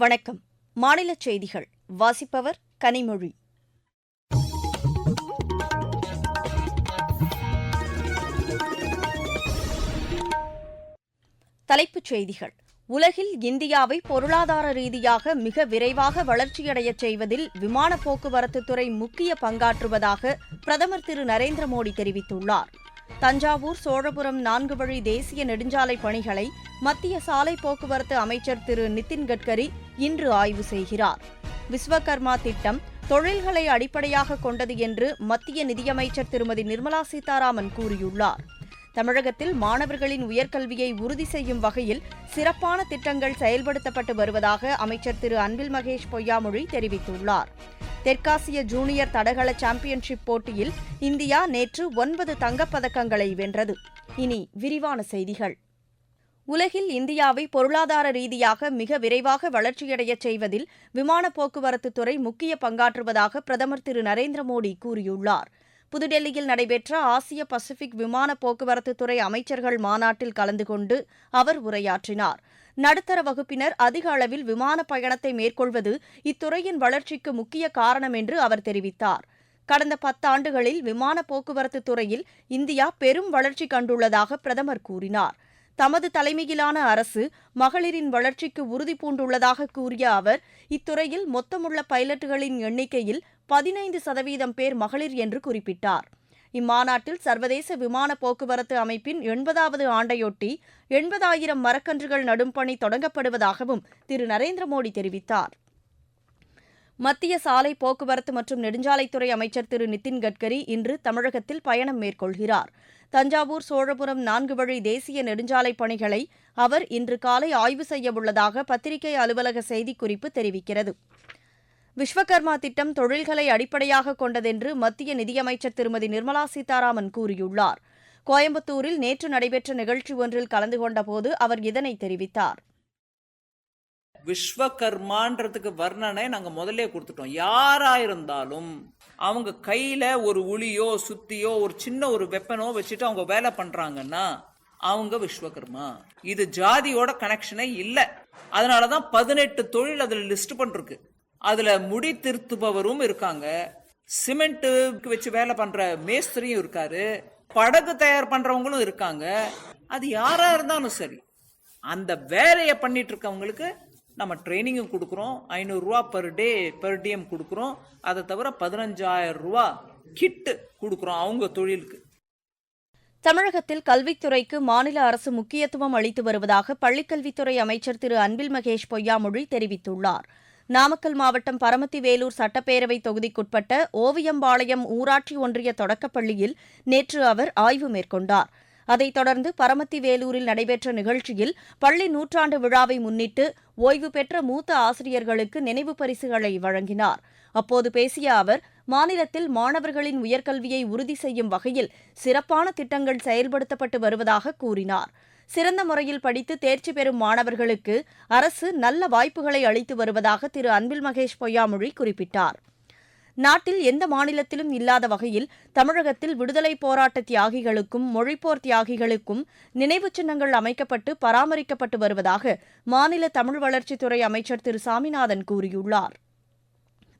வணக்கம். மாநில செய்திகள். வாசிப்பவர் கனிமொழி. தலைப்புச் செய்திகள். உலகில் இந்தியாவை பொருளாதார ரீதியாக மிக விரைவாக வளர்ச்சியடையச் செய்வதில் விமான போக்குவரத்து துறை முக்கிய பங்காற்றுவதாக பிரதமர் திரு நரேந்திர மோடி தெரிவித்துள்ளார். தஞ்சாவூர் சோழபுரம் நான்கு வழி தேசிய நெடுஞ்சாலை பணிகளை மத்திய சாலை போக்குவரத்து அமைச்சர் திரு நிதின் கட்கரி இன்று ஆய்வு செய்கிறார். விஸ்வகர்மா திட்டம் தொழில்களை அடிப்படையாக கொண்டது என்று மத்திய நிதியமைச்சர் திருமதி நிர்மலா சீதாராமன் கூறியுள்ளார். தமிழகத்தில் மாணவர்களின் உயர்கல்வியை உறுதி செய்யும் வகையில் சிறப்பான திட்டங்கள் செயல்படுத்தப்பட்டு வருவதாக அமைச்சர் திரு அன்பில் மகேஷ் பொய்யாமொழி தெரிவித்துள்ளார். தெற்காசிய ஜூனியர் தடகள சாம்பியன்ஷிப் போட்டியில் இந்தியா நேற்று ஒன்பது தங்கப்பதக்கங்களை வென்றது. இனி விரிவான செய்திகள். உலகில் இந்தியாவை பொருளாதார ரீதியாக மிக விரைவாக வளர்ச்சியடையச் செய்வதில் விமான போக்குவரத்து துறை முக்கிய பங்காற்றுவதாக பிரதமர் திரு நரேந்திர மோடி கூறியுள்ளார். புதுடெல்லியில் நடைபெற்ற ஆசிய பசிபிக் விமான போக்குவரத்து துறை அமைச்சர்கள் மாநாட்டில் கலந்து கொண்டு அவர் உரையாற்றினார். நடுத்தர வகுப்பினர் அதிக அளவில் விமான பயணத்தை மேற்கொள்வது இத்துறையின் வளர்ச்சிக்கு முக்கிய காரணம் என்று அவர் தெரிவித்தார். கடந்த பத்தாண்டுகளில் விமான போக்குவரத்து துறையில் இந்தியா பெரும் வளர்ச்சி கண்டுள்ளதாக பிரதமர் கூறினார். தமது தலைமையிலான அரசு மகளிரின் வளர்ச்சிக்கு உறுதி பூண்டுள்ளதாக கூறிய அவர் இத்துறையில் மொத்தமுள்ள பைலட்டுகளின் எண்ணிக்கையில் பதினைந்து சதவீதம் பேர் மகளிர் என்று குறிப்பிட்டார். இம்மாநாட்டில் சர்வதேச விமான போக்குவரத்து அமைப்பின் எண்பதாவது ஆண்டையொட்டி எண்பதாயிரம் மரக்கன்றுகள் நடும் பணி தொடங்கப்படுவதாகவும் திரு. நரேந்திர மோடி தெரிவித்தார். மத்திய சாலை போக்குவரத்து மற்றும் நெடுஞ்சாலைத்துறை அமைச்சர் திரு. நிதின் கட்கரி இன்று தமிழகத்தில் பயணம் மேற்கொள்கிறார். தஞ்சாவூர் சோழபுரம் நான்கு வழி தேசிய நெடுஞ்சாலை பணிகளை அவர் இன்று காலை ஆய்வு செய்யவுள்ளதாக பத்திரிகை அலுவலக செய்திக்குறிப்பு தெரிவிக்கிறது. விஸ்வகர்மா திட்டம் தொழில்களை அடிப்படையாக கொண்டதென்று மத்திய நிதியமைச்சர் திருமதி நிர்மலா சீதாராமன் கூறியுள்ளார். கோயம்புத்தூரில் நேற்று நடைபெற்ற நிகழ்ச்சி ஒன்றில் கலந்து கொண்டபோது அவர் இதனை தெரிவித்தார். விஸ்வகர்மான்றதுக்கு வர்ணனை நாங்க முதல்ல கொடுத்துட்டோம். யாரா இருந்தாலும் அவங்க கையில ஒரு உளியோ சுத்தியோ ஒரு சின்ன ஒரு வெப்பனோ வச்சுட்டு அவங்க வேலை பண்றாங்கன்னா அவங்க விஸ்வகர்மா. இது ஜாதியோட கனெக்ஷனே இல்ல. அதனாலதான் பதினெட்டு தொழில் அதுல லிஸ்ட் பண்ணிருக்கு. அதுல முடி திருத்துபவரும் இருக்காங்க. சிமெண்ட்டுக்கு வச்சு வேலை பண்ற மேஸ்திரியும் இருக்காரு. படகு தயார் பண்றவங்களும் இருக்காங்க. அது யாரா இருந்தாலும் சரி அந்த வேலையை பண்ணிட்டு இருக்கவங்களுக்கு நம்ம ட்ரைனிங்கும் கொடுக்குறோம். ஐநூறுரூவா பெர் டே பெர் டிஎம் கொடுக்குறோம். அதை தவிர பதினஞ்சாயிரம் ரூபா கிட்டு கொடுக்குறோம் அவங்க தொழிலுக்கு. தமிழகத்தில் கல்வித்துறைக்கு மாநில அரசு முக்கியத்துவம் அளித்து வருவதாக பள்ளிக்கல்வித்துறை அமைச்சர் திரு அன்பில் மகேஷ் பொய்யாமொழி தெரிவித்துள்ளார். நாமக்கல் மாவட்டம் பரமத்தி வேலூர் சட்டப்பேரவை தொகுதிக்குட்பட்ட ஓவியம்பாளையம் ஊராட்சி ஒன்றிய தொடக்கப்பள்ளியில் நேற்று அவர் ஆய்வு மேற்கொண்டார். அதைத் தொடர்ந்து பரமத்தி வேலூரில் நடைபெற்ற நிகழ்ச்சியில் பள்ளி நூற்றாண்டு விழாவை முன்னிட்டு ஓய்வு பெற்ற மூத்த ஆசிரியர்களுக்கு நினைவு பரிசுகளை வழங்கினார். அப்போது பேசிய அவர் மாநிலத்தில் மாணவர்களின் உயர்கல்வியை உறுதி செய்யும் வகையில் சிறப்பான திட்டங்கள் செயல்படுத்தப்பட்டு வருவதாக கூறினார். சிறந்த முறையில் படித்து தேர்ச்சி பெறும் மாணவர்களுக்கு அரசு நல்ல வாய்ப்புகளை அளித்து வருவதாக திரு அன்பில் மகேஷ் பொய்யாமொழி குறிப்பிட்டார். நாட்டில் எந்த மாநிலத்திலும் இல்லாத வகையில் தமிழகத்தில் விடுதலைப் போராட்ட தியாகிகளுக்கும் மொழிப்போர் தியாகிகளுக்கும் நினைவுச் சின்னங்கள் அமைக்கப்பட்டு பராமரிக்கப்பட்டு வருவதாக மாநில தமிழ் வளர்ச்சித்துறை அமைச்சர் திரு சாமிநாதன் கூறியுள்ளார்.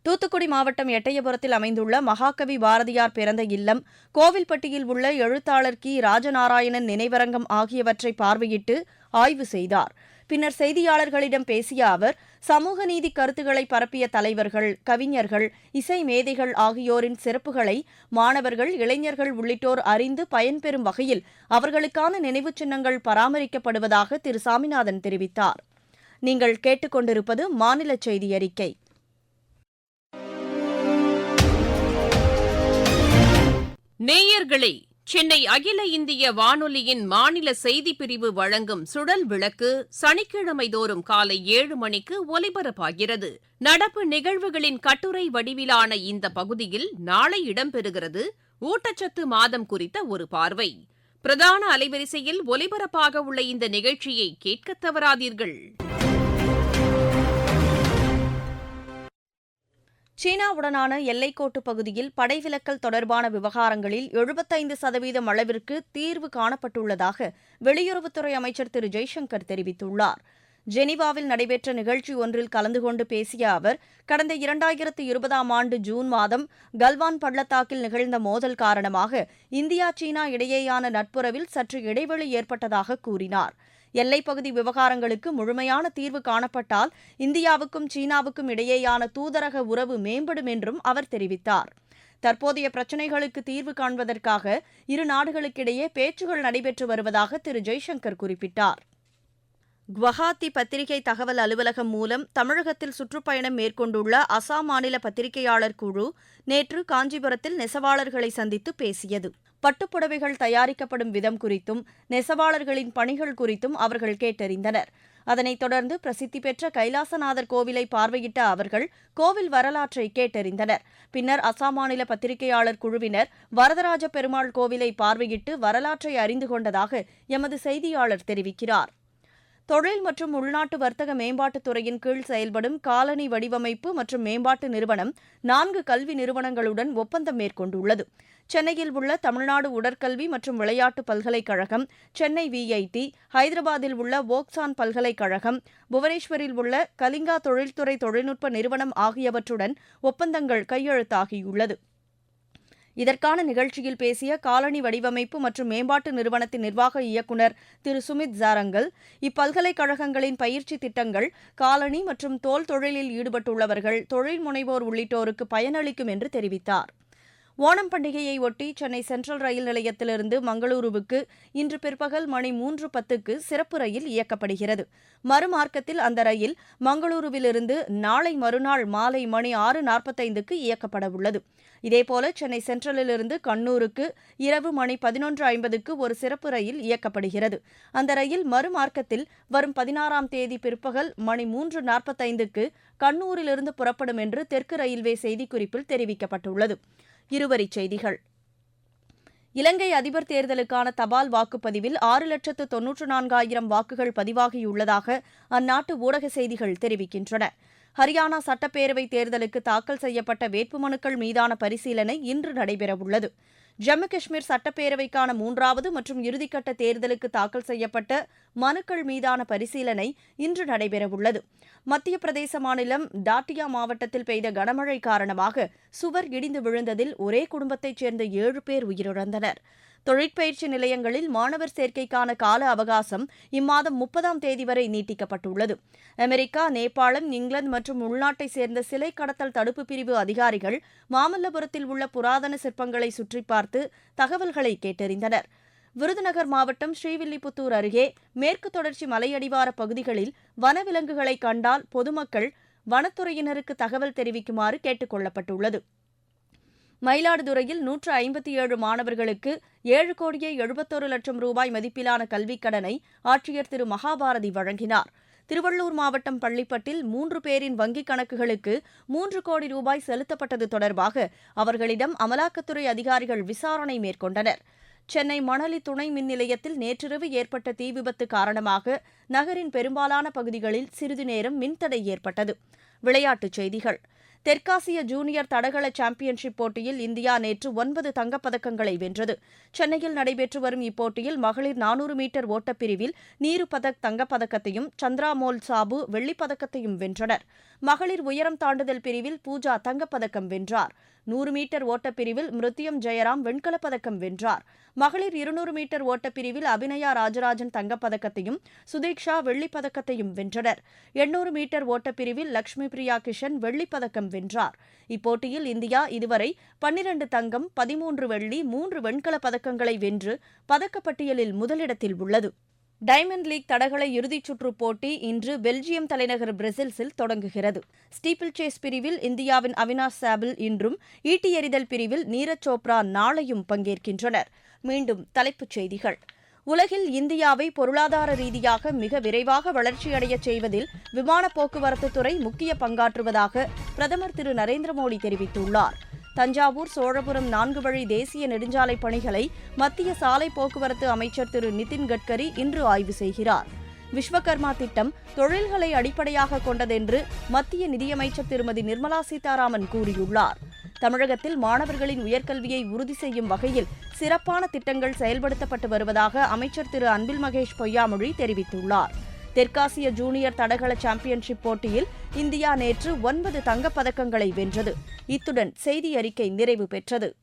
தூத்துக்குடி மாவட்டம் எட்டயபுரத்தில் அமைந்துள்ள மகாகவி பாரதியார் பிறந்த இல்லம் கோவில்பட்டியில் உள்ள எழுத்தாளர் கி. ராஜநாராயணன் நினைவரங்கம் ஆகியவற்றை பார்வையிட்டு ஆய்வு செய்தார். பின்னர் செய்தியாளர்களிடம் பேசிய அவர் சமூக நீதி கருத்துக்களை பரப்பிய தலைவர்கள் கவிஞர்கள் இசை மேதைகள் ஆகியோரின் சிறப்புகளை மாணவர்கள் இளைஞர்கள் உள்ளிட்டோர் அறிந்து பயன்பெறும் வகையில் அவர்களுக்கான நினைவுச் சின்னங்கள் பராமரிக்கப்படுவதாக திரு. சாமிநாதன் தெரிவித்தார். நீங்கள் கேட்டுக்கொண்டிருப்பது மாநில செய்தி அறிக்கை. நேயர்களே சென்னை அகில இந்திய வானொலியின் மாநில செய்திப் பிரிவு வழங்கும் சுழல் விளக்கு சனிக்கிழமை தோறும் காலை ஏழு மணிக்கு ஒலிபரப்பாகிறது. நடப்பு நிகழ்வுகளின் கட்டுரை வடிவிலான இந்த பகுதியில் நாளை இடம்பெறுகிறது ஊட்டச்சத்து மாதம் குறித்த ஒரு பார்வை. பிரதான அலைவரிசையில் ஒலிபரப்பாக உள்ள இந்த நிகழ்ச்சியை கேட்கத் தவறாதீர்கள். சீனாவுடனான எல்லைக்கோட்டு பகுதியில் படைவிலக்கல் தொடர்பான விவகாரங்களில் எழுபத்தைந்து சதவீதம் அளவிற்கு தீர்வு காணப்பட்டுள்ளதாக வெளியுறவுத்துறை அமைச்சர் திரு. ஜெய்சங்கர் தெரிவித்துள்ளார். ஜெனீவாவில் நடைபெற்ற நிகழ்ச்சி ஒன்றில் கலந்து கொண்டு பேசிய அவர் கடந்த இரண்டாயிரத்து இருபதாம் ஆண்டு ஜூன் மாதம் கல்வான் பள்ளத்தாக்கில் நிகழ்ந்த மோதல் காரணமாக இந்தியா சீனா இடையேயான நட்புறவில் சற்று இடைவெளி ஏற்பட்டதாக கூறினார். எல்லைப்பகுதி விவகாரங்களுக்கு முழுமையான தீர்வு காணப்பட்டால் இந்தியாவுக்கும் சீனாவுக்கும் இடையேயான தூதரக உறவு மேம்படும் என்றும் அவர் தெரிவித்தார். தற்போதைய பிரச்சினைகளுக்கு தீர்வு காண்பதற்காக இரு நாடுகளுக்கிடையே பேச்சுகள் நடைபெற்று வருவதாக திரு. ஜெய்சங்கர் குறிப்பிட்டார். குவஹாத்தி பத்திரிகை தகவல் அலுவலகம் மூலம் தமிழகத்தில் சுற்றுப்பயணம் மேற்கொண்டுள்ள அசாம் மாநில பத்திரிகையாளர் குழு நேற்று காஞ்சிபுரத்தில் நெசவாளர்களை சந்தித்து பேசியது. பட்டுப்புடவைகள் தயாரிக்கப்படும் விதம் குறித்தும் நெசவாளர்களின் பணிகள் குறித்தும் அவர்கள் கேட்டறிந்தனர். அதனைத் தொடர்ந்து பிரசித்தி பெற்ற கைலாசநாதர் கோவிலை பார்வையிட்ட அவர்கள் கோவில் வரலாற்றை கேட்டறிந்தனர். பின்னர் அசாம் மாநில பத்திரிகையாளர் குழுவினர் வரதராஜ பெருமாள் கோவிலை பார்வையிட்டு வரலாற்றை அறிந்து கொண்டதாக எமது செய்தியாளர் தெரிவிக்கிறார். தொழில் மற்றும் உள்நாட்டு வர்த்தக மேம்பாட்டுத் துறையின் கீழ் செயல்படும் காலனி வடிவமைப்பு மற்றும் மேம்பாட்டு நிறுவனம் நான்கு கல்வி நிறுவனங்களுடன் ஒப்பந்தம் மேற்கொண்டுள்ளது. சென்னையில் உள்ள தமிழ்நாடு உடற்கல்வி மற்றும் விளையாட்டு பல்கலைக்கழகம் சென்னை விஐடி ஹைதராபாத்தில் உள்ள வோக்சான் பல்கலைக்கழகம் புவனேஸ்வரில் உள்ள கலிங்கா தொழில்துறை தொழில்நுட்ப நிறுவனம் ஆகியவற்றுடன் ஒப்பந்தங்கள் கையெழுத்தாகியுள்ளது. இதற்கான நிகழ்ச்சியில் பேசிய காலனி வடிவமைப்பு மற்றும் மேம்பாட்டு நிறுவனத்தின் நிர்வாக இயக்குநர் திரு சுமித் ஜாரங்கல் இப்பல்கலைக்கழகங்களின் பயிற்சி திட்டங்கள் காலனி மற்றும் தோல் தொழிலில் ஈடுபட்டுள்ளவர்கள் தொழில் முனைவோர் உள்ளிட்டோருக்கு பயனளிக்கும் என்று தெரிவித்தார். ஓணம் பண்டிகையை ஒட்டி சென்னை சென்ட்ரல் ரயில் நிலையத்திலிருந்து மங்களூருவுக்கு இன்று பிற்பகல் மணி மூன்று பத்துக்கு சிறப்பு ரயில் இயக்கப்படுகிறது. மறுமார்க்கத்தில் அந்த ரயில் மங்களூருவிலிருந்து நாளை மறுநாள் மாலை மணி ஆறு நாற்பத்தைந்துக்கு இயக்கப்பட உள்ளது. இதேபோல சென்னை சென்ட்ரலிலிருந்து கண்ணூருக்கு இரவு மணி பதினொன்று ஐம்பதுக்கு ஒரு சிறப்பு ரயில் இயக்கப்படுகிறது. அந்த ரயில் மறுமார்க்கத்தில் வரும் பதினாறாம் தேதி பிற்பகல் மணி மூன்று நாற்பத்தைந்துக்கு கண்ணூரிலிருந்து புறப்படும் என்று தெற்கு ரயில்வே செய்திக்குறிப்பில் தெரிவிக்கப்பட்டுள்ளது. இருவரிச் செய்திகள். இலங்கை அதிபர் தேர்தலுக்கான தபால் வாக்குப்பதிவில் ஆறு லட்சத்து தொன்னூற்று நான்காயிரம் வாக்குகள் பதிவாகியுள்ளதாக அந்நாட்டு ஊடக செய்திகள் தெரிவிக்கின்றன. ஹரியானா சட்டப்பேரவை தேர்தலுக்கு தாக்கல் செய்யப்பட்ட வேட்புமனுக்கள் மீதான பரிசீலனை இன்று நடைபெறவுள்ளது. ஜம்மு காஷ்மீர் சட்டப்பேரவைக்கான மூன்றாவது மற்றும் இறுதிக்கட்ட தேர்தலுக்கு தாக்கல் செய்யப்பட்ட மனுக்கள் மீதான பரிசீலனை இன்று நடைபெறவுள்ளது. மத்திய பிரதேச மாநிலம் டாட்டியா மாவட்டத்தில் பெய்த கனமழை காரணமாக சுவர் இடிந்து விழுந்ததில் ஒரே குடும்பத்தைச் சேர்ந்த ஏழு பேர் உயிரிழந்தனர். தொழிற்பயிற்சி நிலையங்களில் மாணவர் சேர்க்கைக்கான கால அவகாசம் இம்மாதம் முப்பதாம் தேதி வரை நீட்டிக்கப்பட்டுள்ளது. அமெரிக்கா நேபாளம் இங்கிலாந்து மற்றும் உள்நாட்டைச் சேர்ந்த சிலை கடத்தல் தடுப்பு பிரிவு அதிகாரிகள் மாமல்லபுரத்தில் உள்ள புராதன சிற்பங்களை சுற்றி பார்த்து தகவல்களை கேட்டறிந்தனர். விருதுநகர் மாவட்டம் ஸ்ரீவில்லிபுத்தூர் அருகே மேற்கு தொடர்ச்சி மலையடிவார பகுதிகளில் வனவிலங்குகளை கண்டால் பொதுமக்கள் வனத்துறையினருக்கு தகவல் தெரிவிக்குமாறு கேட்டுக் கொள்ளப்பட்டுள்ளது. மயிலாடுதுறையில் நூற்று ஐம்பத்தி ஏழு மாணவர்களுக்கு ஏழு கோடியே எழுபத்தொரு லட்சம் ரூபாய் மதிப்பிலான கல்விக் கடனை ஆட்சியர் திரு மகாபாரதி வழங்கினார். திருவள்ளூர் மாவட்டம் பள்ளிப்பட்டில் மூன்று பேரின் வங்கிக் கணக்குகளுக்கு மூன்று கோடி ரூபாய் செலுத்தப்பட்டது தொடர்பாக அவர்களிடம் அமலாக்கத்துறை அதிகாரிகள் விசாரணை மேற்கொண்டனர். சென்னை மணலி துணை மின் நிலையத்தில் நேற்றிரவு ஏற்பட்ட தீ விபத்து காரணமாக நகரின் பெரும்பாலான பகுதிகளில் சிறிது நேரம் மின்தடை ஏற்பட்டது. விளையாட்டுச் செய்திகள். தெற்காசிய ஜூனியர் தடகள சாம்பியன்ஷிப் போட்டியில் இந்தியா நேற்று ஒன்பது தங்கப்பதக்கங்களை வென்றது. சென்னையில் நடைபெற்று வரும் இப்போட்டியில் மகளிர் நானூறு மீட்டர் ஓட்டப்பிரிவில் நீரு பதக் தங்கப்பதக்கத்தையும் சந்திரா மோல் சாபு வெள்ளிப்பதக்கத்தையும் வென்றனர். மகளிர் உயரம் தாண்டுதல் பிரிவில் பூஜா தங்கப்பதக்கம் வென்றார். நூறு மீட்டர் ஓட்டப்பிரிவில் மிருத்தியம் ஜெயராம் வெண்கலப் பதக்கம் வென்றார். மகளிர் இருநூறு மீட்டர் ஓட்டப்பிரிவில் அபிநயா ராஜராஜன் தங்கப்பதக்கத்தையும் சுதீக்ஷா வெள்ளிப் பதக்கத்தையும் வென்றனர். எண்ணூறு மீட்டர் ஓட்டப்பிரிவில் லக்ஷ்மி பிரியா கிஷன் வெள்ளிப்பதக்கம் வென்றார். இப்போட்டியில் இந்தியா இதுவரை பன்னிரண்டு தங்கம் பதிமூன்று வெள்ளி மூன்று வெண்கலப் பதக்கங்களை வென்று பதக்கப்பட்டியலில் முதலிடத்தில் உள்ளது. டைமண்ட் லீக் தடகள இறுதிச் சுற்றுப் போட்டி இன்று பெல்ஜியம் தலைநகர் பிரசல்ஸில் தொடங்குகிறது. ஸ்டீப்பிள் சேஸ் பிரிவில் இந்தியாவின் அவினாஷ் சாபில் இன்றும் ஈட்டி எறிதல் பிரிவில் நீரஜ் சோப்ரா நாளையும் பங்கேற்கின்றனர். மீண்டும் தலைப்புச் செய்திகள். உலகில் இந்தியாவை பொருளாதார ரீதியாக மிக விரைவாக வளர்ச்சியடையச் செய்வதில் விமான போக்குவரத்து துறை முக்கிய பங்காற்றுவதாக பிரதமர் திரு நரேந்திர மோடி தெரிவித்துள்ளார். தஞ்சாவூர் சோழபுரம் நான்கு வழி தேசிய நெடுஞ்சாலை பணிகளை மத்திய சாலை போக்குவரத்து அமைச்சர் திரு நிதின் கட்கரி இன்று ஆய்வு செய்கிறார். விஸ்வகர்மா திட்டம் தொழில்களை அடிப்படையாக கொண்டதென்று மத்திய நிதியமைச்சர் திருமதி நிர்மலா சீதாராமன் கூறியுள்ளார். தமிழகத்தில் மாணவர்களின் உயர்கல்வியை உறுதி செய்யும் வகையில் சிறப்பான திட்டங்கள் செயல்படுத்தப்பட்டு வருவதாக அமைச்சர் திரு அன்பில் மகேஷ் பொய்யாமொழி தெரிவித்துள்ளார். தெற்காசிய ஜூனியர் தடகள சாம்பியன்ஷிப் போட்டியில் இந்தியா நேற்று ஒன்பது தங்கப்பதக்கங்களை வென்றது. இத்துடன் செய்தி அறிக்கை நிறைவு பெற்றது.